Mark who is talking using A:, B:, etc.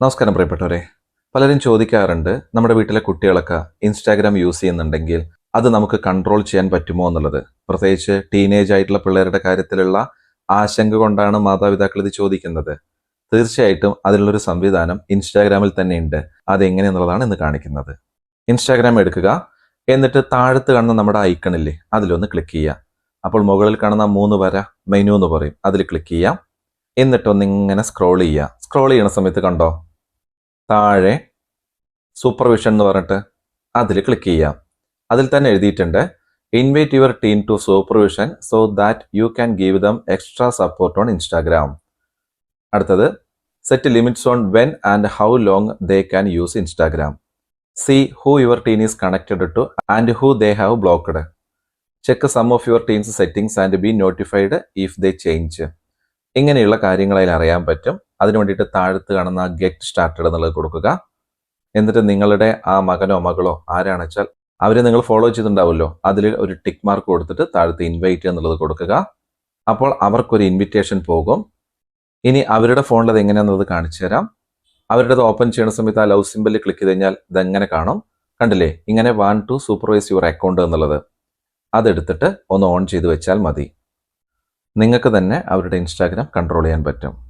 A: നമസ്കാരം പ്രിയപ്പെട്ടവരെ. പലരും ചോദിക്കാറുണ്ട് നമ്മുടെ വീട്ടിലെ കുട്ടികളൊക്കെ ഇൻസ്റ്റാഗ്രാം യൂസ് ചെയ്യുന്നുണ്ടെങ്കിൽ അത് നമുക്ക് കൺട്രോൾ ചെയ്യാൻ പറ്റുമോ എന്നുള്ളത്. പ്രത്യേകിച്ച് ടീനേജ് ആയിട്ടുള്ള പിള്ളേരുടെ കാര്യത്തിലുള്ള ആശങ്ക കൊണ്ടാണ് മാതാപിതാക്കൾ ഇത് ചോദിക്കുന്നത്. തീർച്ചയായിട്ടും അതിനുള്ളൊരു സംവിധാനം ഇൻസ്റ്റാഗ്രാമിൽ തന്നെ ഉണ്ട് അതെങ്ങനെയെന്നുള്ളതാണ് ഇന്ന് കാണിക്കുന്നത്. ഇൻസ്റ്റാഗ്രാം എടുക്കുക. എന്നിട്ട് താഴത്ത് കാണുന്ന നമ്മുടെ ഐക്കണില്ലേ അതിലൊന്ന് ക്ലിക്ക് ചെയ്യുക. അപ്പോൾ മുകളിൽ കാണുന്ന മൂന്ന് വര മെനു എന്ന് പറയും. അതിൽ ക്ലിക്ക് ചെയ്യാം എന്നിട്ടൊന്ന് ഇങ്ങനെ സ്ക്രോൾ ചെയ്യുക. സ്ക്രോൾ ചെയ്യുന്ന സമയത്ത് കണ്ടോ താഴെ സൂപ്പർവിഷൻ എന്ന് പറഞ്ഞിട്ട് അതിൽ ക്ലിക്ക് ചെയ്യാം. അതിൽ തന്നെ എഴുതിയിട്ടുണ്ട് invite your team to supervision so that you can give them extra support on Instagram അടുത്തത് set limits on when and how long they can use Instagram see who your team is connected to and who they have blocked check some of your team's settings and be notified if they change ഇങ്ങനെയുള്ള കാര്യങ്ങൾ അതിൽ അറിയാൻ പറ്റും. അതിനു വേണ്ടിയിട്ട് താഴത്ത് കാണുന്ന get started എന്നുള്ളത് കൊടുക്കുക. എന്നിട്ട് നിങ്ങളുടെ ആ മകനോ മകളോ ആരാണെന്ന് വെച്ചാൽ അവരെ നിങ്ങൾ ഫോളോ ചെയ്തിട്ടുണ്ടാവുമല്ലോ. അതിൽ ഒരു ടിക്ക് മാർക്ക് കൊടുത്തിട്ട് താഴത്ത് ഇൻവൈറ്റ് എന്നുള്ളത് കൊടുക്കുക. അപ്പോൾ അവർക്കൊരു ഇൻവിറ്റേഷൻ പോകും. ഇനി അവരുടെ ഫോണിൽ അത് എങ്ങനെയാണെന്നുള്ളത് കാണിച്ചു തരാം. അവരുടേത് ഓപ്പൺ ചെയ്യുന്ന സമയത്ത് ആ ലവ് സിമ്പിൾ ക്ലിക്ക് ചെയ്ത് കഴിഞ്ഞാൽ ഇതെങ്ങനെ കാണും? കണ്ടില്ലേ? ഇങ്ങനെ one to supervise your account എന്നുള്ളത്. അതെടുത്തിട്ട് ഒന്ന് ഓൺ ചെയ്ത് വെച്ചാൽ മതി. നിങ്ങൾക്ക് തന്നെ അവരുടെ ഇൻസ്റ്റാഗ്രാം കൺട്രോൾ ചെയ്യാൻ പറ്റും.